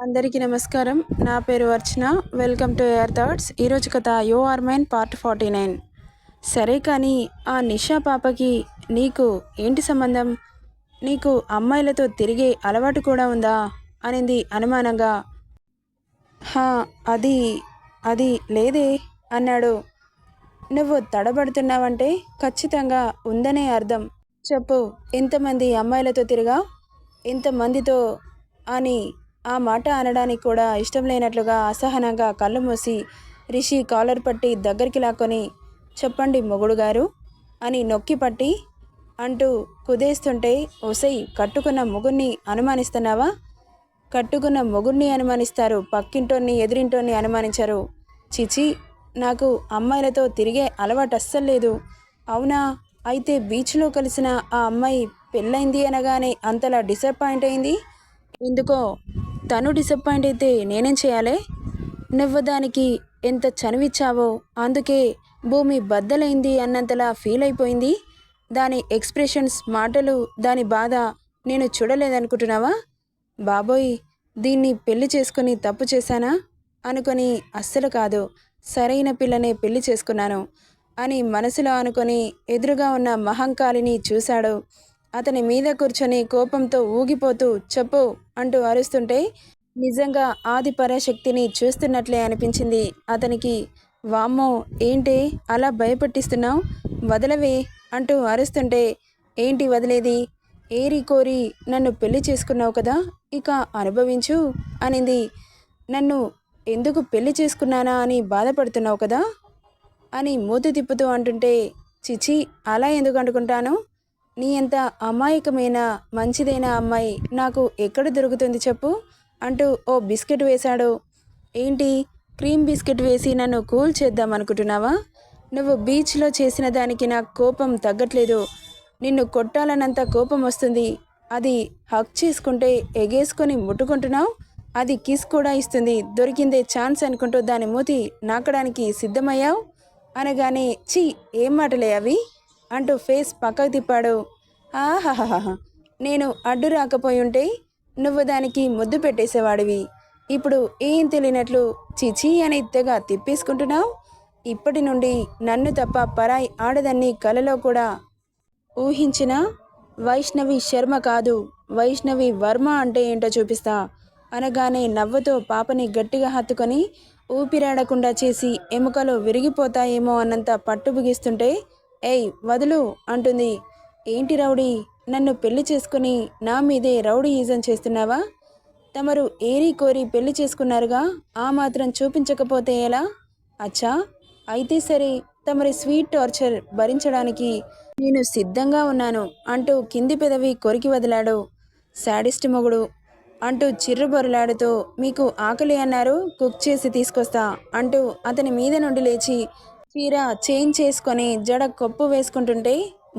అందరికీ నమస్కారం. నా పేరు Archana. Welcome to air thoughts. ఈరోజు కథ you are mine part forty nine. సరే కానీ ఆ నిషా పాపకి నీకు ఏంటి సంబంధం? నీకు అమ్మాయిలతో తిరిగే అలవాటు కూడా ఉందా? అనింది అనుమానంగా. హా అది అది లేదే అన్నాడు. నువ్వు తడబడుతున్నావంటే ఖచ్చితంగా ఉందనే అర్థం. చెప్పు ఎంతమంది అమ్మాయిలతో తిరిగా? ఎంతమందితో అని ఆ మాట అనడానికి కూడా ఇష్టం లేనట్లుగా అసహనంగా కళ్ళు మూసి రిషి కాలర్ పట్టి దగ్గరికి లాక్కొని చెప్పండి మొగుడు గారు అని నొక్కి పట్టి అంటూ కుదేస్తుంటే ఒసై కట్టుకున్న మొగుణ్ణి అనుమానిస్తున్నావా? కట్టుకున్న మొగుణ్ణి అనుమానిస్తారు పక్కింటోన్ని ఎదురింటోన్ని అనుమానించరు. చిచి నాకు అమ్మాయిలతో తిరిగే అలవాటు అస్సలు లేదు. అవునా? అయితే బీచ్లో కలిసిన ఆ అమ్మాయి పెళ్ళైంది అనగానే అంతలా డిసప్పాయింట్ అయింది? ఎందుకో తను డిసప్పాయింట్ అయితే నేనేం చేయాలి? నువ్వు దానికి ఎంత చనువిచ్చావో అందుకే భూమి బద్దలైంది అన్నంతలా ఫీల్ అయిపోయింది. దాని ఎక్స్ప్రెషన్స్ మాటలు దాని బాధ నేను చూడలేదనుకుంటున్నావా? బాబోయ్ దీన్ని పెళ్ళి చేసుకుని తప్పు చేశానా? అనుకొని అస్సలు కాదు సరైన పిల్లనే పెళ్ళి చేసుకున్నాను అని మనసులో అనుకొని ఎదురుగా ఉన్న మహంకాళిని చూశాడు. అతని మీద కూర్చొని కోపంతో ఊగిపోతూ చెప్పు అంటూ అరుస్తుంటే నిజంగా ఆది పరాశక్తిని చూస్తున్నట్లే అనిపించింది. అతనికి వామ్మో ఏంటి? అలా భయపెట్టిస్తున్నావు? వదలవే అంటూ అరుస్తుంటే ఏంటి వదిలేది? ఏరి కోరి నన్ను పెళ్ళి చేసుకున్నావు కదా ఇక అనుభవించు అనింది. నన్ను ఎందుకు పెళ్ళి చేసుకున్నానా అని బాధపడుతున్నావు కదా? అని మూతి తిప్పుతూ అంటుంటే చిచి అలా ఎందుకు అనుకుంటాను? నీ అంత అమాయకమైన మంచిదైన అమ్మాయి నాకు ఎక్కడ దొరుకుతుంది చెప్పు? అంటూ ఓ బిస్కెట్ వేశాడు. ఏంటి? క్రీమ్ బిస్కెట్ వేసి నన్ను కూల్ చేద్దాం అనుకుంటున్నావా? నువ్వు బీచ్లో చేసిన దానికి నాకు కోపం తగ్గట్లేదు. నిన్ను కొట్టాలన్నంత కోపం వస్తుంది. అది హక్ చేసుకుంటే ఎగేసుకొని ముట్టుకుంటున్నావు? అది కిస్ కూడా ఇస్తుంది. దొరికిందే ఛాన్స్ అనుకుంటూ దాని మూతి నాకడానికి సిద్ధమయ్యావు? అనగానే ఛీ ఏం మాటలే అవి? అంటూ ఫేస్ పక్కకు తిప్పాడు. ఆహాహాహా నేను అడ్డు రాకపోయి ఉంటే నువ్వు దానికి ముద్దు పెట్టేసేవాడివి. ఇప్పుడు ఏం తెలియనట్లు చిచి అని తెగ తిప్పేసుకుంటున్నావు? ఇప్పటి నుండి నన్ను తప్ప పరాయి ఆడదాన్ని కలలో కూడా ఊహించిన వైష్ణవి శర్మ కాదు. వైష్ణవి వర్మ అంటే ఏంటో చూపిస్తా. అనగానే నవ్వుతో పాపని గట్టిగా హత్తుకొని ఊపిరాడకుండా చేసి ఎముకలు విరిగిపోతాయేమో అన్నంత పట్టు బిగిస్తుంటే ఏయ్ వదులు అంటుంది. ఏంటి రౌడీ? నన్ను పెళ్ళి చేసుకుని నా మీదే రౌడీ ఈజం చేస్తున్నావా? తమరు ఏరి కోరి పెళ్ళి చేసుకున్నారుగా? ఆ మాత్రం చూపించకపోతే ఎలా? అచ్చా అయితే సరే తమరి స్వీట్ టార్చర్ భరించడానికి నేను సిద్ధంగా ఉన్నాను అంటూ కింది పెదవి కొరికి వదిలాడు. శాడిస్ట్ మొగుడు అంటూ చిర్రుబొరలాడుతూ మీకు ఆకలి అన్నారు కుక్ చేసి తీసుకొస్తా అంటూ అతని మీద నుండి లేచి చీర చేంజ్ చేసుకొని జడ కొప్పు వేసుకుంటుంటే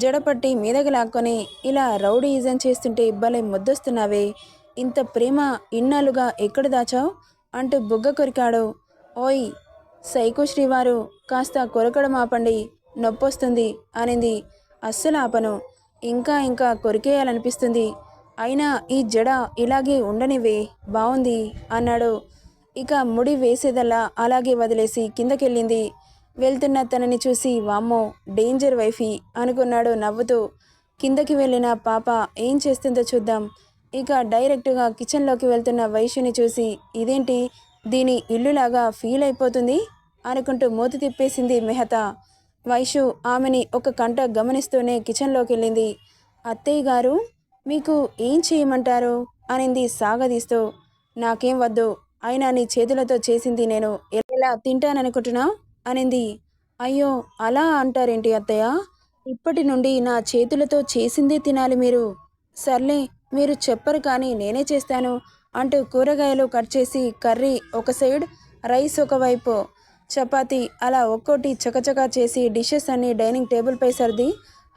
జడ పట్టి మీదకి లాక్కొని ఇలా రౌడీయిజం చేస్తుంటే భలే ముద్దొస్తున్నావే. ఇంత ప్రేమ ఇన్నాళ్ళుగా ఎక్కడ దాచావు? అంటూ బుగ్గ కొరికాడు. ఓయ్ సైకో శ్రీవారు కాస్త కొరకడం ఆపండి నొప్పొస్తుంది అనింది. అస్సలు ఆపను. ఇంకా ఇంకా కొరికేయాలనిపిస్తుంది. అయినా ఈ జడ ఇలాగే ఉండనివే బాగుంది అన్నాడు. ఇక ముడి వేసేదల్లా అలాగే వదిలేసి కిందకెళ్ళింది. వెళ్తున్న తనని చూసి వామ్మో డేంజర్ వైఫీ అనుకున్నాడు నవ్వుతూ కిందకి వెళ్ళిన పాప ఏం చేస్తుందో చూద్దాం. ఇక డైరెక్ట్గా కిచెన్లోకి వెళ్తున్న వైశ్యుని చూసి ఇదేంటి? దీని ఇల్లులాగా ఫీల్ అయిపోతుంది? అనుకుంటూ మూతి తిప్పేసింది మెహతా. వైషు ఆమెని ఒక కంట గమనిస్తూనే కిచెన్లోకి వెళ్ళింది. అత్తయ్య గారు మీకు ఏం చేయమంటారు? అనింది సాగదీస్తూ. నాకేం వద్దు అయినా నీ చేతులతో చేసింది నేను ఎలా తింటాననుకుంటున్నావు? అనింది. అయ్యో అలా అంటారేంటి అత్తయ్య? ఇప్పటి నుండి నా చేతులతో చేసిందే తినాలి మీరు. సర్లే మీరు చెప్పరు కానీ నేనే చేస్తాను అంటూ కూరగాయలు కట్ చేసి కర్రీ ఒక సైడ్ రైస్ ఒకవైపు చపాతీ అలా ఒక్కోటి చకచకా చేసి డిషెస్ అన్ని డైనింగ్ టేబుల్పై సర్ది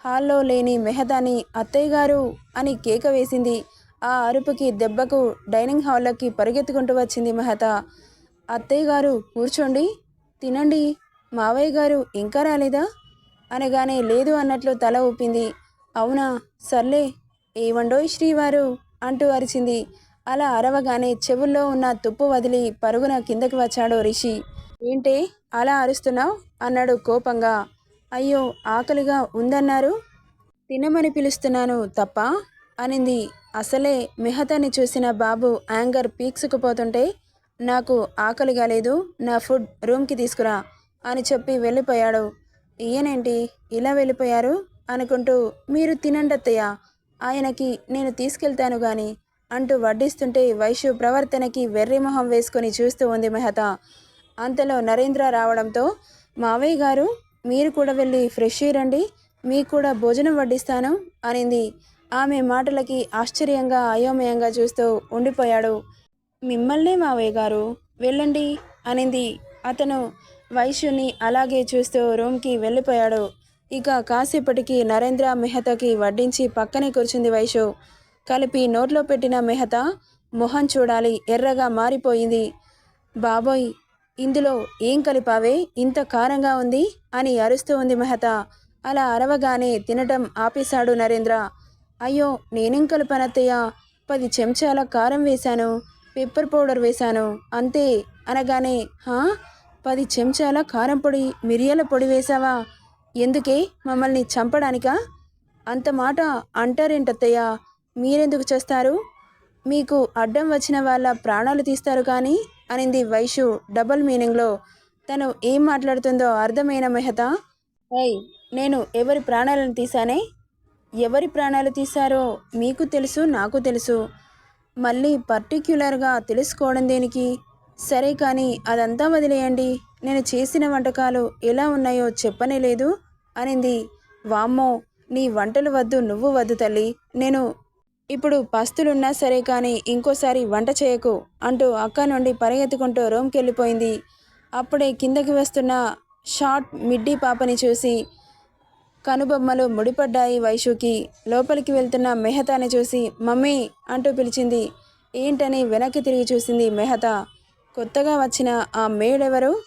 హాల్లో లేని మెహదాని అత్తయ్య గారు అని కేక వేసింది. ఆ అరుపుకి దెబ్బకు డైనింగ్ హాల్లోకి పరిగెత్తుకుంటూ వచ్చింది మెహతా. అత్తయ్య గారు కూర్చోండి. తినండి మావయ్య గారు ఇంకా రాలేదా? అనగానే లేదు అన్నట్లు తల ఊపింది. అవునా? సర్లే ఏవండోయ్ శ్రీవారు? అంటూ అరిచింది. అలా అరవగానే చెవుల్లో ఉన్న తుప్పు వదిలి పరుగున కిందకి వచ్చాడు రిషి. ఏంటి అలా అరుస్తున్నావు? అన్నాడు కోపంగా. అయ్యో ఆకలిగా ఉందన్నారు? తినమని పిలుస్తున్నాను తప్ప? అనింది. అసలే మెహతాని చూసిన బాబు యాంగర్ పీక్సుకుపోతుంటే నాకు ఆకలిగా లేదు నా ఫుడ్ రూమ్కి తీసుకురా అని చెప్పి వెళ్ళిపోయాడు. ఈయనేంటి? ఇలా వెళ్ళిపోయారు? అనుకుంటూ మీరు తినండి ఆయనకి నేను తీసుకెళ్తాను గాని అంటూ వడ్డిస్తుంటే వైశ్యు ప్రవర్తనకి వెర్రి మొహం వేసుకొని చూస్తూ ఉంది మెహతా. అంతలో నరేంద్ర రావడంతో మావయ్య గారు మీరు కూడా వెళ్ళి ఫ్రెష్ రండి మీకు కూడా భోజనం వడ్డిస్తాను అనింది. ఆమె మాటలకి ఆశ్చర్యంగా అయోమయంగా చూస్తూ ఉండిపోయాడు. మిమ్మల్నే మావయ్య గారు వెళ్ళండి అనింది. అతను వైశ్యుని అలాగే చూస్తూ రూమ్కి వెళ్ళిపోయాడు. ఇక కాసేపటికి నరేంద్ర మెహతాకి వడ్డించి పక్కనే కూర్చుంది వైశ్యు. కలిపి నోట్లో పెట్టిన మెహతా మొహం చూడాలి ఎర్రగా మారిపోయింది. బాబోయ్ ఇందులో ఏం కలిపావే? ఇంత కారంగా ఉంది అని అరుస్తూ ఉంది మెహతా. అలా అరవగానే తినటం ఆపేశాడు నరేంద్ర. అయ్యో నేనేం కలిపానత్తయ్య? పది చెంచాల కారం వేశాను. పెప్పర్ పౌడర్ వేశాను. అంతే. అనగానే హా? పది చెంచాల కారం పొడి మిరియాల పొడి వేశావా? ఎందుకే? మమ్మల్ని చంపడానికా? అంత మాట అంటారేంటత్తయ్య? మీరెందుకు చేస్తారు? మీకు అడ్డం వచ్చిన వాళ్ళ ప్రాణాలు తీస్తారు కానీ? అనింది వైషు డబుల్ మీనింగ్లో. తను ఏం మాట్లాడుతుందో అర్థమైన మెహతా? ఏయ్ నేను ఎవరి ప్రాణాలను తీశానే? ఎవరి ప్రాణాలు తీశారో మీకు తెలుసు నాకు తెలుసు. మళ్ళీ పర్టిక్యులర్గా తెలుసుకోవడం దేనికి? సరే కానీ అదంతా వదిలేయండి. నేను చేసిన వంటకాలు ఎలా ఉన్నాయో చెప్పనే లేదు అనింది. వామ్మో నీ వంటలు వద్దు నువ్వు వద్దు తల్లి. నేను ఇప్పుడు పస్తులున్నా సరే కానీ ఇంకోసారి వంట చేయకు అంటూ అక్క నుండి పరిగెత్తుకుంటూ రూమ్కి వెళ్ళిపోయింది అప్పుడే కిందకి వస్తున్న షార్ట్ మిడ్డీ పాపని చూసి కనుబొమ్మలు ముడిపడ్డాయి వైషుకి లోపలికి వెళ్తున్న మెహతాని చూసి మమ్మీ అంటూ పిలిచింది. ఏంటని వెనక్కి తిరిగి చూసింది మెహతా. కొత్తగా వచ్చిన ఆ మేడెవరు?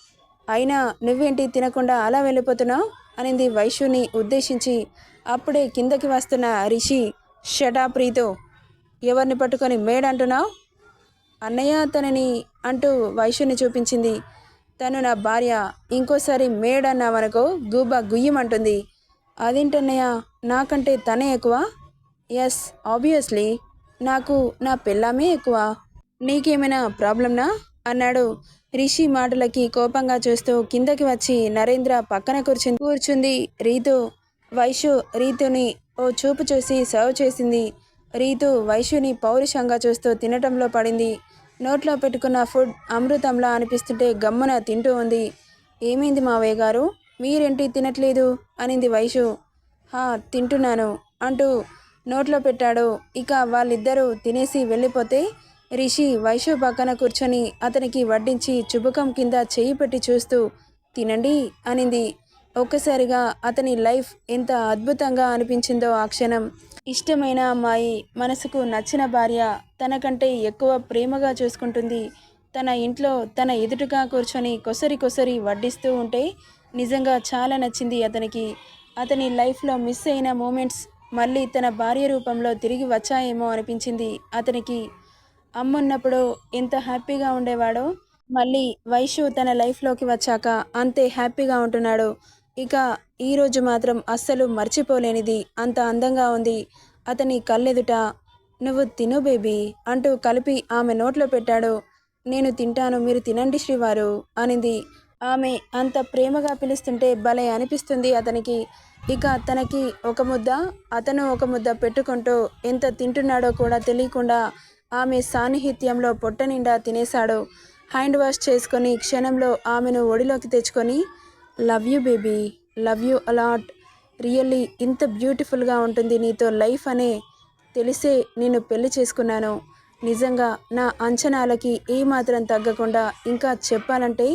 అయినా నువ్వేంటి తినకుండా అలా వెళ్ళిపోతున్నావు? అనింది వైషుని ఉద్దేశించి. అప్పుడే కిందకి వస్తున్న రిషి షటా ప్రీతో ఎవరిని పట్టుకొని మేడంటున్నావు అన్నయ్య తనని అంటూ వైశ్యుని చూపించింది. తను నా భార్య ఇంకోసారి మేడ్ గూబ గూబా గుయ్యమంటుంది. అదేంటన్నయ్య? నాకంటే తనే ఎక్కువ? ఎస్ ఆబ్వియస్లీ నాకు నా పిల్లమే ఎక్కువ. నీకేమైనా ప్రాబ్లంనా అన్నాడు. రిషి మాటలకి కోపంగా చూస్తూ కిందకి వచ్చి నరేంద్ర పక్కన కూర్చుంది కూర్చుంది రీతు. వైషు రీతుని ఓ చూపు చూసి సర్వ్ చేసింది. రీతు వైషుని పౌరుషంగా చూస్తూ తినటంలో పడింది. నోట్లో పెట్టుకున్న ఫుడ్ అమృతంలా అనిపిస్తుంటే గమ్మున తింటూ ఉంది. ఏమైంది మావయ్య గారు? మీరేంటి తినట్లేదు? అనింది వైషు. హా తింటున్నాను అంటూ నోట్లో పెట్టాడు. ఇక వాళ్ళిద్దరూ తినేసి వెళ్ళిపోతే రిషి వైషు పక్కన కూర్చొని అతనికి వడ్డించి చుబుకం కింద చెయ్యి పెట్టి చూస్తూ తినండి అనింది. ఒక్కసారిగా అతని లైఫ్ ఎంత అద్భుతంగా అనిపించిందో ఆ క్షణం. ఇష్టమైన అమ్మాయి మనసుకు నచ్చిన భార్య తనకంటే ఎక్కువ ప్రేమగా చూసుకుంటుంది. తన ఇంట్లో తన ఎదుటగా కూర్చొని కొసరి కొసరి వడ్డిస్తూ ఉంటే నిజంగా చాలా నచ్చింది అతనికి. అతని లైఫ్లో మిస్ అయిన మూమెంట్స్ మళ్ళీ తన భార్య రూపంలో తిరిగి వచ్చాయేమో అనిపించింది. అతనికి అమ్మున్నప్పుడు ఎంత హ్యాపీగా ఉండేవాడో మళ్ళీ వైషు తన లైఫ్లోకి వచ్చాక అంతే హ్యాపీగా ఉంటున్నాడు. ఇక ఈరోజు మాత్రం అస్సలు మర్చిపోలేనిది. అంత అందంగా ఉంది. అతని కళ్ళెదుట నువ్వు తిను బేబీ అంటూ కలిపి ఆమె నోట్లో పెట్టాడు. నేను తింటాను. మీరు తినండి శ్రీవారు అనింది. ఆమె అంత ప్రేమగా పిలుస్తుంటే భలే అనిపిస్తుంది అతనికి. ఇక తనకి ఒక ముద్ద అతను ఒక ముద్ద పెట్టుకుంటూ ఎంత తింటున్నాడో కూడా తెలియకుండా ఆమె సాన్నిహిత్యంలో పొట్ట నిండా తినేశాడు. హ్యాండ్ వాష్ చేసుకొని క్షణంలో ఆమెను ఒడిలోకి తెచ్చుకొని love you baby love you a lot really ఇంత బ్యూటిఫుల్గా ఉంటుంది నీతో లైఫ్ అనే తెలిసే నేను పెళ్ళి చేసుకున్నాను. నిజంగా నా అంచనాలకి ఏమాత్రం తగ్గకుండా ఇంకా చెప్పాలంటే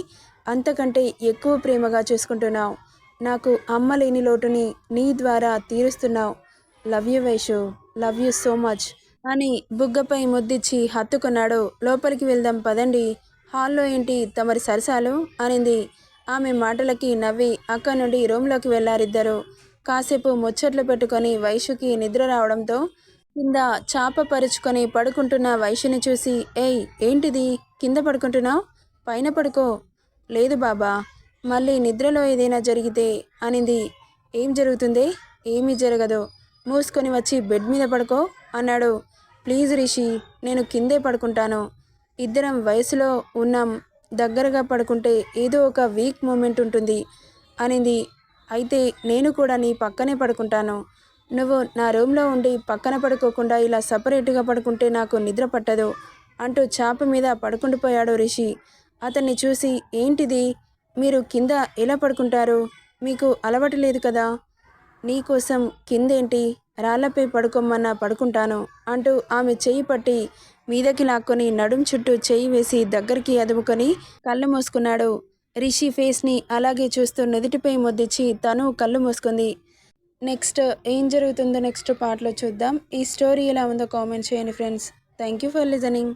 అంతకంటే ఎక్కువ ప్రేమగా చూసుకుంటున్నావు. నాకు అమ్మ లేని లోటుని నీ ద్వారా తీరుస్తున్నావు. Love you Vaishu love you so much అని బుగ్గపై ముద్దిచ్చి హత్తుకున్నాడు. లోపలికి వెళ్దాం పదండి. హాల్లో ఏంటి తమరి సరసాలు? అనింది. ఆమె మాటలకి నవ్వి అక్క నుండి రూమ్లోకి వెళ్ళారిద్దరు కాసేపు ముచ్చట్లు పెట్టుకొని వైషుకి నిద్ర రావడంతో కింద చాప పరుచుకొని పడుకుంటున్న వైశ్యని చూసి ఏయ్ ఏంటిది? కింద పడుకుంటున్నావు? పైన పడుకో. లేదు బాబా మళ్ళీ నిద్రలో ఏదైనా జరిగితే అనింది. ఏం జరుగుతుంది? ఏమీ జరగదు. మూసుకొని వచ్చి బెడ్ మీద పడుకో అన్నాడు. ప్లీజ్ రిషి నేను కిందే పడుకుంటాను. ఇద్దరం వయసులో ఉన్నాం. దగ్గరగా పడుకుంటే ఏదో ఒక వీక్ మూమెంట్ ఉంటుంది అనింది. అయితే నేను కూడా నీ పక్కనే పడుకుంటాను. నువ్వు నా రూమ్లో ఉండి పక్కన పడుకోకుండా ఇలా సపరేట్గా పడుకుంటే నాకు నిద్ర పట్టదు అంటూ చాప మీద పడుకుండిపోయాడు రిషి. అతన్ని చూసి ఏంటిది? మీరు కింద ఎలా పడుకుంటారు? మీకు అలవాటు లేదు కదా? నీకోసం కిందేంటి? రాళ్ళపై పడుకోమన్నా పడుకుంటాను అంటూ ఆమె చెయ్యి పట్టి మీదకి లాక్కొని నడుం చుట్టూ చెయ్యి వేసి దగ్గరికి అదుముకొని కళ్ళు మూసుకున్నాడు. రిషి ఫేస్ని అలాగే చూస్తూ నుదుటిపై ముద్దిచ్చి తను కళ్ళు మూసుకుంది. నెక్స్ట్ ఏం జరుగుతుందో నెక్స్ట్ పార్ట్లో చూద్దాం. ఈ స్టోరీ ఎలా ఉందో కామెంట్ చేయండి friends. Thank you for listening.